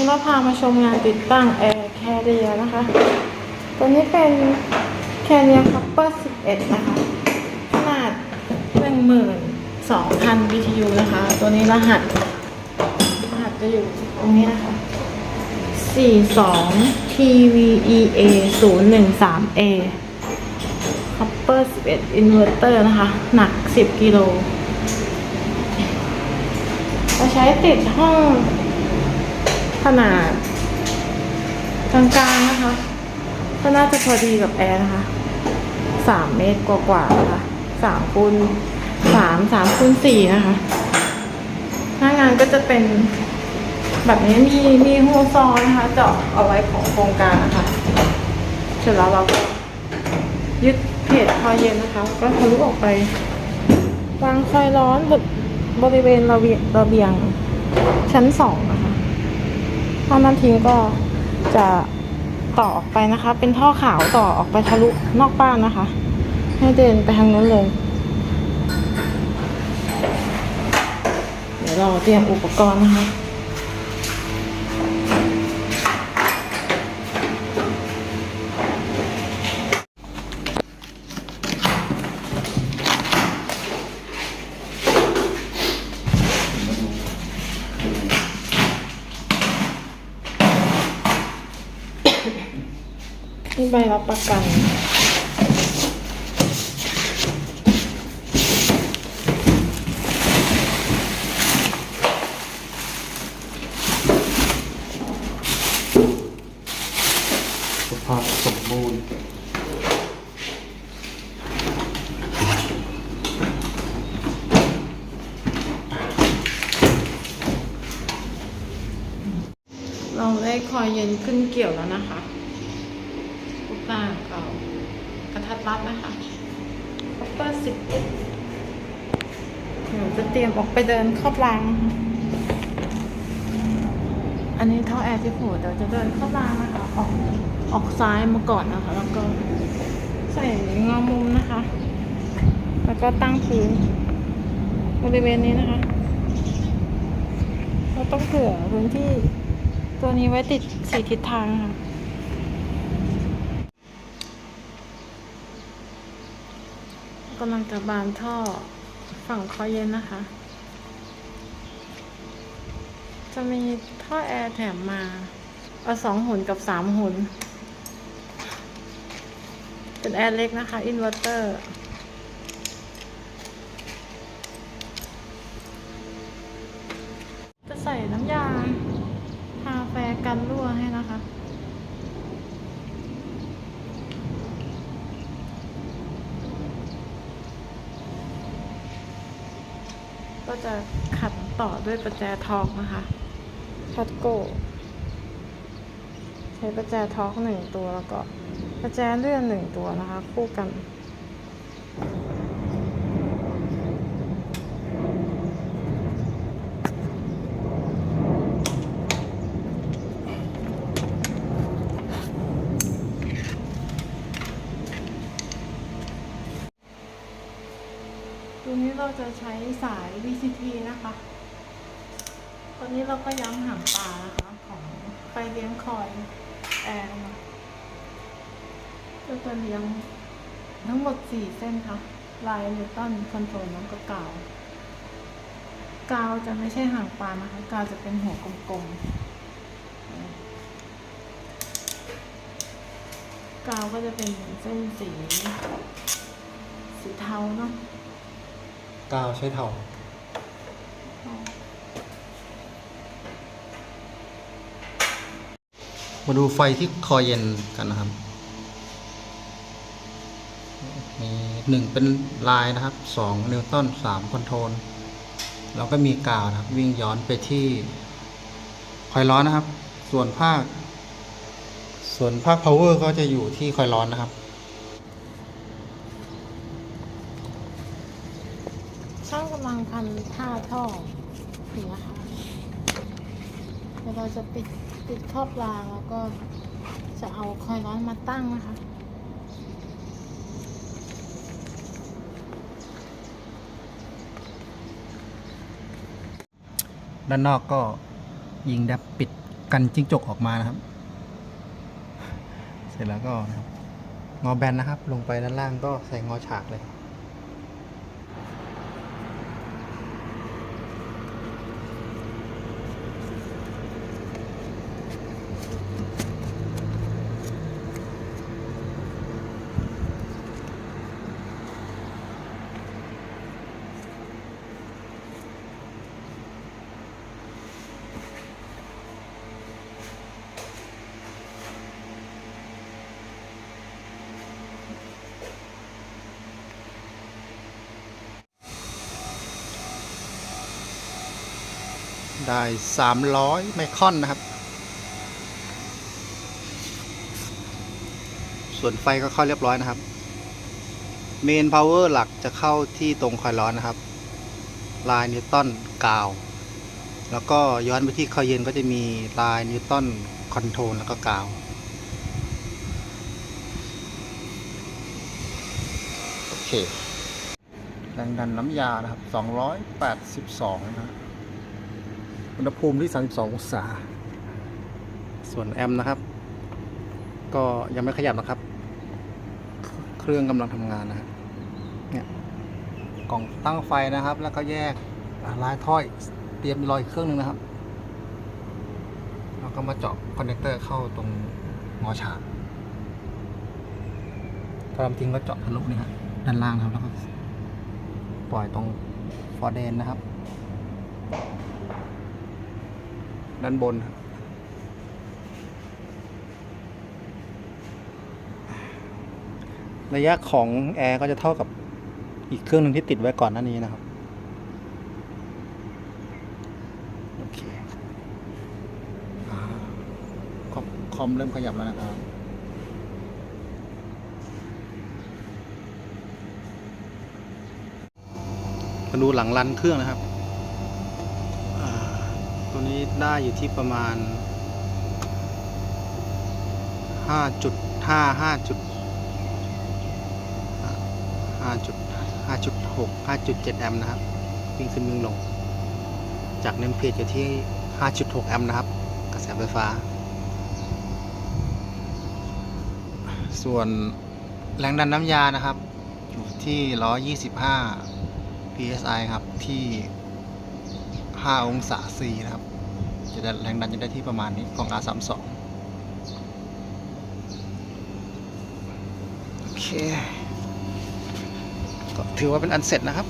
นี้เราพามาชมงานติดตั้งแอร์แคเรียนะคะ ตัวนี้เป็นแคเรียคัพเปอร์11 นะคะ ขนาด 12,000 BTU นะคะ ตัวนี้รหัส รหัสจะอยู่ตรงนี้นะคะ 42 TVEA 013A คัพเปอร์11อินเวอร์เตอร์นะคะ หนัก 10 กิโล เราใช้ติดห้อง ขนาดกลางๆนะคะ ก็น่าจะพอดีกับแอร์นะคะสามเมตรกว่าๆนะคะสามคูณสามสามคูณสี่นะคะหน้างานก็จะเป็นแบบนี้มีมีฮูซอนะคะเจาะเอาไว้ของโครงการนะคะเสร็จแล้วเราก็ยึดเพจคอเย็นนะคะ ก็ทะลุออกไป วางคอยร้อนบบริเวณระเบียงระเบียงชั้นสองนะคะ ท่อนั้นทิ้งก็จะต่อออกไปนะคะ เป็นท่อขาวต่อออกไปทะลุนอกบ้านนะคะ ให้เดินไปทางนั้นเลย เดี๋ยวเราเตรียมอุปกรณ์นะคะ นี่ใบรับประกัน สภาพสมบูรณ์เราได้คอยเย็นขึ้นเกี่ยวแล้วนะคะ ทุกต่างเขากระทัดรัดนะคะคัปเปอร์สิบเอ็ดเดี๋ยวจะเตรียมออกไปเดินเข้าปลางอันนี้ท่อแอร์ที่หัวเดี๋ยวจะเดินเข้าปลางนะคะออกออกซ้ายมาก่อนนะคะ แล้วก็ใส่งอมุมนะคะ แล้วก็ตั้งพื้นบริเวณนี้นะคะ เราต้องเผื่อพื้นที่ตัวนี้ไว้ติดสีทิศทางค่ะ กำลังจะบานท่อฝั่งคอเย็นนะคะ จะมีท่อแอร์แถมมาเอาสองหุ่นกับสามหุ่นเป็นแอร์เล็กนะคะ อินเวอร์เตอร์ จะใส่น้ำยาทาแฟกันรั่วให้นะคะ ก็จะขันต่อด้วยประแจทองนะคะชัดโก้ใช้ประแจทองหนึ่งตัวแล้วก็ประแจเลื่อนหนึ่งตัวนะคะ คู่กัน เราจะใช้สาย VCT นะคะตัวนี้เราก็ย้ำหางปลานะคะของไฟเลี้ยงคอยแอร์นก็จะเลี้ยงทั้งหมด 4 เส้นค่ะ ลายนิวตันคอนโทรลน้ำกบกาว กาวจะไม่ใช่หางปลานะคะ กาวจะเป็นหัวกลมๆ กาวก็จะเป็นเส้นสี สีเทาเนาะ กาวใช้เท่ามาดูไฟที่คอเย็นกันนะครับมีหนึ่งเป็นลายนะครับสองนิวตันสามคอนโทรลแล้วก็มีกาวนะครับ วิ่งย้อนไปที่คอยร้อนนะครับ ส่วนภาค ส่วนภาค power ก็จะอยู่ที่คอยร้อนนะครับ ช่างกำลังพันผ้าท่อนี่นะคะเดี๋ยวเราจะปิดปิดครอบรางแล้วก็จะเอาคอยร้อนมาตั้งนะคะด้านนอกก็ยิงดับปิดกันจิ้งจกออกมานะครับ เสร็จแล้วก็งอแบนนะครับ ลงไปด้านล่างก็ใส่งอฉากเลย ได้ 300 ไมครอนนะครับ ส่วนไฟก็เข้าเรียบร้อยนะครับ เมนพาวเวอร์หลักจะเข้าที่ตรงคอยร้อนนะครับ ลายนิวตันกาว แล้วก็ย้อนไปที่คอยเย็นก็จะมีลายนิวตันคอนโทรลแล้วก็กาวโอเคแรงดันน้ำยานะครับ 282 นะครับ อุณหภูมิที่ 32 องศา ส่วนแอมป์นะครับ ก็ยังไม่ขยับนะครับ เครื่องกำลังทำงานนะครับเนี่ยกล่องตั้งไฟนะครับ แล้วก็แยกลายถ้อยเตรียมรออีกเครื่องหนึงนะครับ แล้วก็มาเจาะคอนเนคเตอร์เข้าตรงงอฉากถ้าทำจริงก็เจาะทะลุนี่ครับด้านล่างนะครับแล้วก็ปล่อยตรงฟอร์เดนนะครับ ด้านบนครับระยะของแอร์ก็จะเท่ากับอีกเครื่องหนึ่งที่ติดไว้ก่อนหน้านี้นะครับโอเคอ่าคอมคอมเริ่มขยับแล้วนะครับมาดูหลังรันเครื่องนะครับ ได้อยู่ที่ประมาณ5จุด5 5จุด5จุด5.6 5.7 แอมป์นะครับวิ่งขึ้นวิ่งลง จากเนมเพจอยู่ที่ 5.6 แอมป์นะครับ กระแสไฟฟ้า ส่วนแรงดันน้ำยานะครับ อยู่ที่ 125 psi ครับ ที่ 5 องศา C นะครับ จะได้แรงดันจะได้ที่ประมาณนี้ของ R32 โอเคก็ถือว่าเป็นอันเสร็จนะครับ